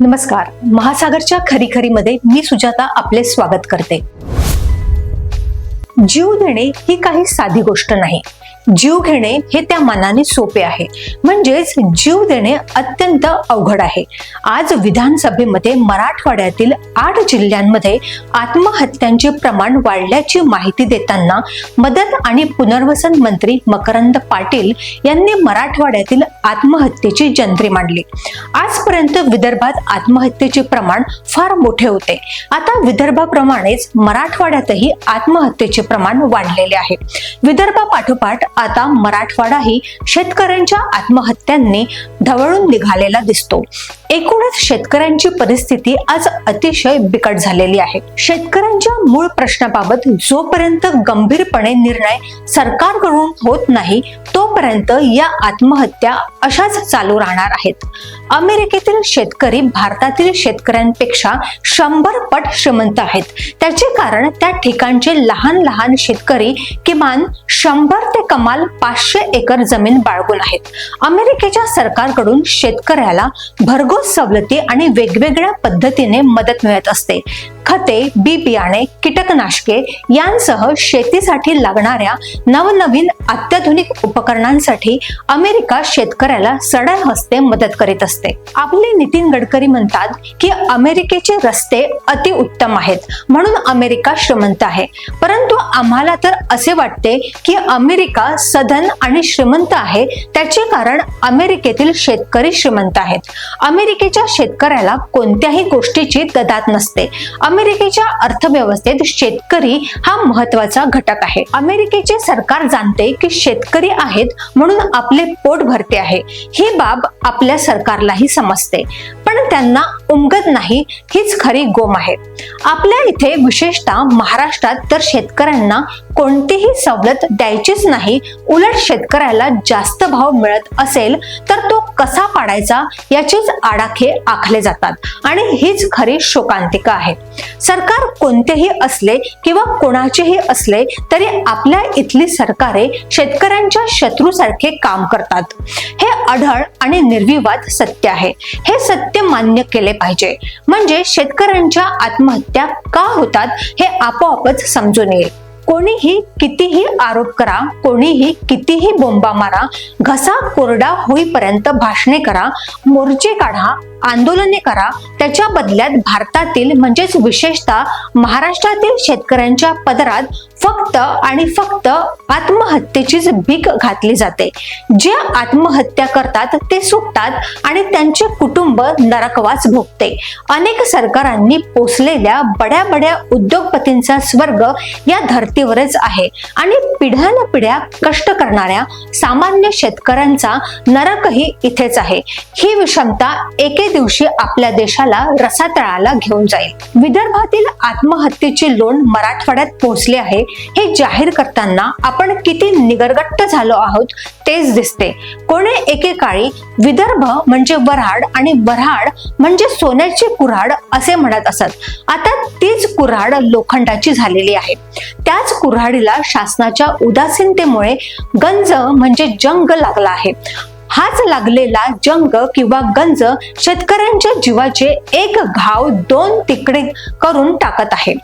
नमस्कार. महासागरच्या खरी मध्ये मी सुजाता आपले स्वागत करते. जीव देणे ही काही साधी गोष्ट नाही. जीव घेणे हे त्या मनाने सोपे आहे. म्हणजेच जीव देणे अत्यंत अवघड आहे. आज विधानसभेमध्ये मराठवाड्यातील आठ जिल्ह्यांमध्ये आत्महत्यांचे प्रमाण वाढल्याची माहिती देताना मदत आणि पुनर्वसन मंत्री मकरंद पाटील यांनी मराठवाड्यातील आत्महत्येची जंत्री मांडली. आजपर्यंत विदर्भात आत्महत्येचे प्रमाण फार मोठे होते. आता विदर्भाप्रमाणेच मराठवाड्यातही आत्महत्येचे प्रमाण वाढलेले आहे. विदर्भापाठोपाठ आता मराठवाडाही शेतकऱ्यांच्या आत्महत्यांनी ढवळून निघालेला दिसतो. एकूणच शेतकऱ्यांची परिस्थिती आज अतिशय बिकट झालेली आहे. शेतकऱ्यांच्या मूळ प्रश्नाबाबत जोपर्यंत गंभीरपणे निर्णय सरकारकडून होत नाही तोपर्यंत या आत्महत्या अशाच चालू राहणार आहेत. अमेरिकेतील शेतकरी भारतातील शेतकऱ्यांपेक्षा शंभर पट श्रीमंत आहेत. त्याचे कारण त्या ठिकाणचे लहान लहान शेतकरी किमान शंभर ते कमाल पाचशे एकर जमीन बाळगून आहेत. अमेरिकेच्या सरकारकडून शेतकऱ्याला भरघोस सवलती आणि वेगवेगळ्या पद्धतीने मदत मिळत असते. खते बी बियाणे कीटकनाशके यांसह शेतीसाठी लागणाऱ्या नवनवीन अत्याधुनिक उपकरणांसाठी अमेरिका शेतकऱ्याला सडळ हस्ते मदत करीत असते. आपले नितीन गडकरी म्हणतात की अमेरिकेचे रस्ते अति उत्तम आहेत म्हणून अमेरिका श्रीमंत आहे. परंतु आम्हाला तर असे वाटते की अमेरिका सधन आणि श्रीमंत आहे त्याचे कारण अमेरिकेतील शेतकरी श्रीमंत आहेत. अमेरिकेच्या शेतकऱ्याला कोणत्याही गोष्टीची ददात नसते. अमेरिकेच्या अर्थव्यवस्थेत शेतकरी हा महत्त्वाचा घटक आहे. अमेरिकेचे सरकार जाणते की शेतकरी आहेत म्हणून आपले पोट भरते आहे. ही बाब आपल्या सरकारलाही समजते. पण त्यांना उमगत नाही हीच खरी गोम आहे. आपल्या इथे विशेषतः महाराष्ट्रात तर शेतकऱ्यांना कोणतीही सवलत द्यायचीच नाही उलट शेतकऱ्याला जास्त भाव मिळत असेल तर तो कसा पाडायचा याचेच आडाखे आखले जातात. आणि हीच खरी शोकांतिका आहे. सरकार कोणतेही असले किंवा कोणाचेही असले तरी आपल्या इथली सरकारे शेतकऱ्यांच्या शत्रूसारखे काम करतात. हे अढळ आणि निर्विवाद सत्य आहे. हे सत्य मान्य केले पाहिजे. म्हणजे शेतकऱ्यांच्या आत्महत्या का होतात हे आपोआपच समजून येईल. कोणीही कितीही आरोप करा कोणीही कितीही बोंबा मारा घसा कोरडा होईपर्यंत भाषणे करा मोर्चे काढा आंदोलने करा. त्याच्या बदल्यात भारतातील म्हणजेच विशेषतः महाराष्ट्रातील शेतकऱ्यांच्या पदरात फक्त आणि फक्त आत्महत्येचीच भीक घातली जाते. जे आत्महत्या करतात ते सुटतात आणि त्यांचे कुटुंब नरकवास भोगते. अनेक सरकारांनी पोचलेल्या बड्या बड्या उद्योगपतींचा स्वर्ग या धर्तीवरच आहे आणि पिढ्यान पिढ्या कष्ट करणाऱ्या सामान्य शेतकऱ्यांचा नरकही इथेच आहे. ही विषमता एके दिवशी आपल्या देशाला रसातळाला घेऊन जाईल. विदर्भातील आत्महत्येची लोण मराठवाड्यात पोहोचले आहे. हे जाहीर करताना आपण किती निगरगट्ट झालो आहोत तेच दिसते. कोणे एकेकाळी विदर्भ म्हणजे वऱ्हाड आणि वऱ्हाड म्हणजे सोन्याची कुऱ्हाड असे म्हणत असत. आता तीच कुऱ्हाड लोखंडाची झालेली आहे. त्याच कुऱ्हाडीला शासनाच्या उदासीनतेमुळे गंज म्हणजे जंग लागला आहे. हाच लागलेला जंग किंवा गंज शेतकऱ्यांच्या जीवाचे एक घाव दोन तिकडे करून टाकत आहे.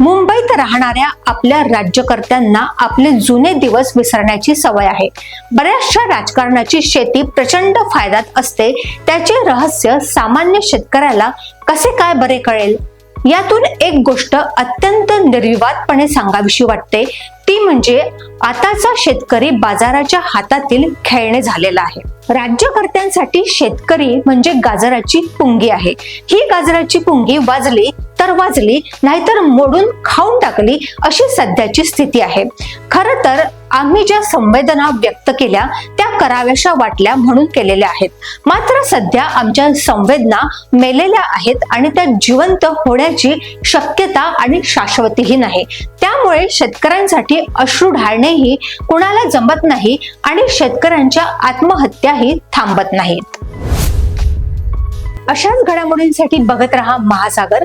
मुंबईत राहणाऱ्या आपल्या राज्यकर्त्यांना आपले जुने दिवस विसरण्याची सवय आहे. बऱ्याचशा राजकारणाची शेती प्रचंड फायद्यात असते. त्याचे रहस्य सामान्य शेतकऱ्याला कसे काय बरे कळेल? यातून एक गोष्ट अत्यंत निर्विवादपणे सांगावीशी वाटते. ती म्हणजे आताचा शेतकरी बाजाराच्या हातातील खेळणे झालेला आहे. राज्यकर्त्यांसाठी शेतकरी म्हणजे गाजराची पुंगी आहे. ही गाजराची पुंगी वाजली तर वाजली नाहीतर मोडून खाऊन टाकली अशी सध्याची स्थिती आहे. खर तर आम्ही ज्या संवेदना व्यक्त केल्या त्या कराव्याशा वाटल्या म्हणून केलेल्या आहेत. मात्र सध्या आमच्या संवेदना मेलेल्या आहेत आणि त्या जिवंत होण्याची शक्यता आणि शाश्वतीही नाही. त्यामुळे शेतकऱ्यांसाठी अश्रू ढाळणेही कुणाला जमत नाही आणि शेतकऱ्यांच्या आत्महत्याही थांबत नाहीत. अशाच घडामोडींसाठी बघत रहा महासागर.